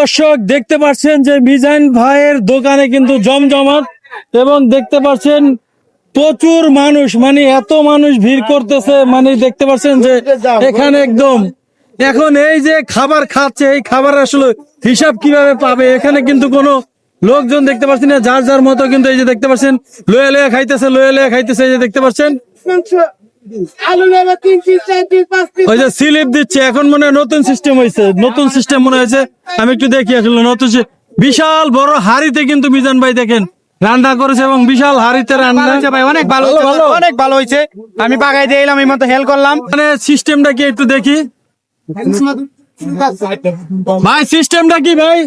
দর্শক, দেখতে পাচ্ছেন যে মিজান ভাইয়ের দোকানে কিন্তু জমজমাট এবং দেখতে পাচ্ছেন প্রচুর মানুষ মানে এত মানুষ ভিড় করতেছে মানে দেখতে পাচ্ছেন যে এখানে একদম। এখন এই যে খাবার খাচ্ছে, এই খাবার আসলে হিসাব কীভাবে পাবে? এখানে কিন্তু কোনো লোকজন দেখতে পাচ্ছেন না, যার যার মতো কিন্তু এই যে দেখতে পাচ্ছেন, লোয়া লোয়া খাইতেছে, লোয়া লোয়া খাইতেছে, এই যে দেখতে পাচ্ছেন। আলু নেবে তিন পিস চার পিস পাঁচ পিস ওই যে স্লিপ দিচ্ছে এখন মনে হয় নতুন সিস্টেম হয়েছে নতুন সিস্টেম মনে হয়েছে। আমি একটু দেখি আসলে নতুন বিশাল বড় হাড়িতে কিন্তু মিজান ভাই দেখেন রান্না করেছে এবং বিশাল হাড়িতে রান্না। হয়েছে ভাই অনেক ভালো হয়েছে, ভালো। অনেক ভালো হয়েছে। আমি বাগাই দিয়ে এলাম এই মতো হেল্প করলাম। মানে সিস্টেমটা কি একটু দেখি? ভাই সিস্টেমটা কি ভাই?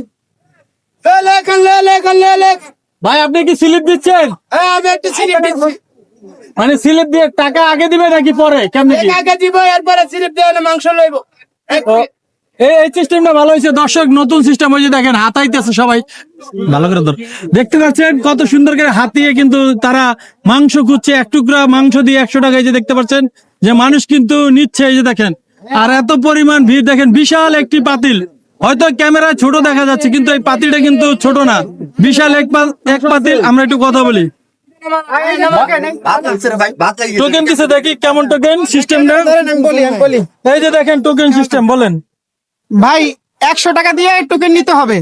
লে লে লে ভাই আপনি কি স্লিপ দিচ্ছেন? হ্যাঁ আমি একটু সিরিপ দিচ্ছি। মানে স্লিপ দিয়ে টাকা আগে দিবে নাকি পরে? কেমনি কি? আগে দিব এরপরে সিরিপ দিয়ে মাংস লইব। এই এই সিস্টেমটা ভালো হয়েছে। দর্শক নতুন সিস্টেম হয়েছে দেখেন হাতাইতেছে সবাই। ভালো করে ধর। দেখতে পাচ্ছেন কত সুন্দর করে হাতিয়ে কিন্তু তারা মাংস খুঁজছে। এক টুকরা মাংস দিয়ে একশো টাকা এই যে দেখতে পাচ্ছেন যে মানুষ কিন্তু নিচ্ছে এই যে দেখেন। আর এত পরিমাণ ভিড় দেখেন বিশাল একটি পাতিল। হয়তো ক্যামেরা ছোট দেখা যাচ্ছে কিন্তু এই পাতিলটা কিন্তু ছোট না। বিশাল এক পাতিল। আমরা একটু কথা বলি। টোকেন দিছে দেখি কেমন টোকেন সিস্টেমটা এই যে দেখেন টোকেন সিস্টেম বলেন। ভাই একশো টাকা দিয়ে টোকেন নিতে হবে।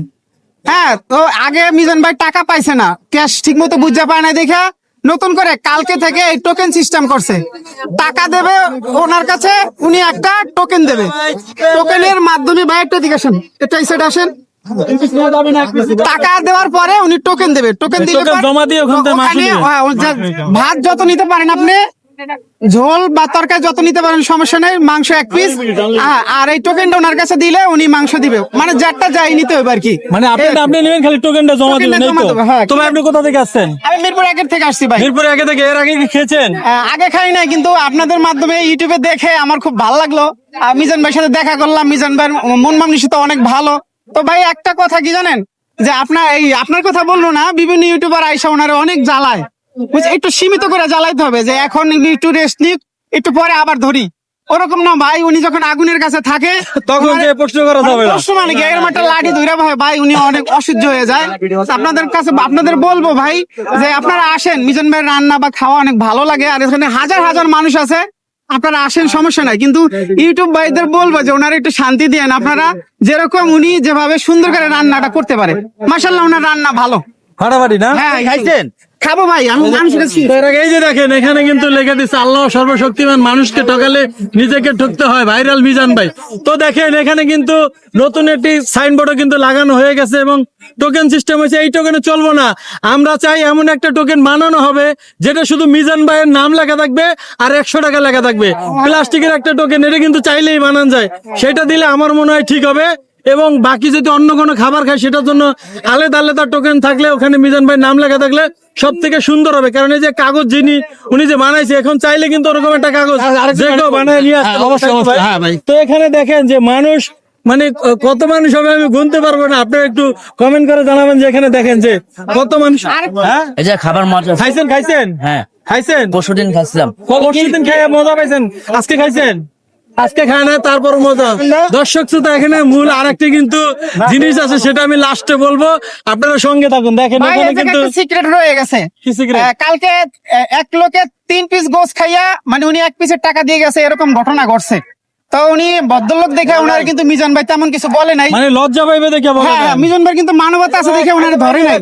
হ্যাঁ তো আগে মিজান ভাই টাকা পাইছে না। ক্যাশ ঠিক মতো বুঝতে পায় না দেখে। নতুন করে কালকে থেকে এই টোকেন সিস্টেম করছে। টাকা দেবে ওনার কাছে উনি একটা টোকেন দেবে। টোকেনের মাধ্যমে ভাই একটা দিকে আসেন। এটা এই আসেন। টাকা দেওয়ার পরে উনি টোকেন দেবে টোকেন দিলে জমা দিয়ে ওখান থেকে মাংস ওখানে, নিবে। হ্যাঁ, ভাত যত নিতে পারেন আপনি ঝোল বা তরকারি যত নিতে পারেন সমস্যা নেই মাংস এক পিস আর এই টোকেনটা ওনার কাছে দিলে উনি মাংস দিবে। মানে যারটা যাই নিতে হবে আর কি। মানে আপনি আপনি নেবেন খালি টোকেনটা জমা দিবেন এই তো। হ্যাঁ। তবে আপনি কোথা থেকে আসছেন? আমি মিরপুর একের থেকে আসছি ভাই। মিরপুরে আগে থেকে এর আগে কি খেয়েছেন? আগে খাই নাই কিন্তু আপনাদের মাধ্যমে ইউটিউবে দেখে আমার খুব ভালো লাগল। মিজান ভাইয়ের সাথে দেখা করলাম মিজান ভাইয়ের মন মানসিকতা অনেক ভালো। তো ভাই একটা কথা কি জানেন? যে আপনার এই আপনার কথা বলল না বিভিন্ন ইউটিউবার আইসা ওনারা অনেক জ্বালায়। একটু সীমিত করে জ্বালাইতে হবে যে এখন একটু রেস্ট নিক একটু পরে আবার ধরি। ওরকম না ভাই উনি যখন আগুনের কাছে থাকে তখন যে প্রশ্ন করা যাবে প্রশ্ন মানে কি? এরকম একটা লাঠি ধরে ভাই ভাই উনি অনেক অসহ্য হয়ে যায়। আপনাদের কাছে আপনাদের বলব ভাই যে আপনারা আসেন মিজান ভাইয়ের রান্না বা খাওয়া অনেক ভালো লাগে আর এখানে হাজার হাজার মানুষ আছে। আপনারা আসেন সমস্যা নাই। কিন্তু ইউটিউব ভাইদের বলব যে ওনারা একটু শান্তি দেন। আপনারা যেরকম উনি যেভাবে সুন্দর করে রান্নাটা করতে পারে। মাসাল্লাহ ওনার রান্না ভালো। ফাটাফাটি না? হ্যাঁ খাইছেন? খাব ভাই আমি এই যে দেখেন এখানে কিন্তু লেখা দিচ্ছে আল্লাহ সর্বশক্তিমান মানুষকে ঠকালে নিজেকে ঠকতে হয় ভাইরাল মিজান ভাই। তো দেখেন এখানে কিন্তু নতুন একটি সাইনবোর্ডও কিন্তু লাগানো হয়ে গেছে এবং টোকেন সিস্টেম হয়েছে। এই টোকেনে চলবো না। আমরা চাই এমন একটা টোকেন বানানো হবে যেটা শুধু মিজান ভাইয়ের নাম লেখা থাকবে আর একশো টাকা লেখা থাকবে। প্লাস্টিকের একটা টোকেন এটা কিন্তু চাইলেই বানান যায়। সেটা দিলে আমার মনে হয় ঠিক হবে। এবং বাকি যদি অন্য কোনো খাবার খায় সেটার জন্য আলাদা আলাদা টোকেন থাকলে ওখানে মিজান ভাই নাম লেখা থাকলে সব থেকে সুন্দর হবে। কারণ এই যে কাগজ যিনি উনি যে বানাইছে এখন চাইলে কিন্তু ওরকম একটা কাগজ যে কেউ বানায় নিয়ে আসতে অবশ্যই হ্যাঁ ভাই। তো এখানে দেখেন যে মানুষ মানে কত মানুষ হবে আমি গুনতে পারব না। আপনারা একটু কমেন্ট করে জানাবেন যে এখানে দেখেন যে কত মানুষ হ্যাঁ? এই যে খাবার মজা খাইছেন খাইছেন? হ্যাঁ। খাইছেন? পরশু দিন খাচ্ছিলাম কতদিন খেয়ে মজা পাইছেন। আজকে খাইছেন? আজকে খায় না তারপর মজা। দর্শক শ্রোতা এখানে মূল আরেকটি কিন্তু জিনিস আছে সেটা আমি লাস্টে বলব। আপনারা সঙ্গে থাকুন। দেখেন এখানে কিন্তু সিক্রেট রয়ে গেছে। কি? কালকে এক লোকে তিন পিস গোস খাইয়া মানে উনি এক পিসের টাকা দিয়ে গেছে এরকম ঘটনা ঘটছে। তো উনি ভদ্রলোক দেখে ওনার কিন্তু মিজান ভাই তেমন কিছু বলে নাই। মানে লজ্জা পাইবে দেখে বলে হ্যাঁ মিজান ভাই কিন্তু মানবতা আছে দেখে ওনার ধরে নাই।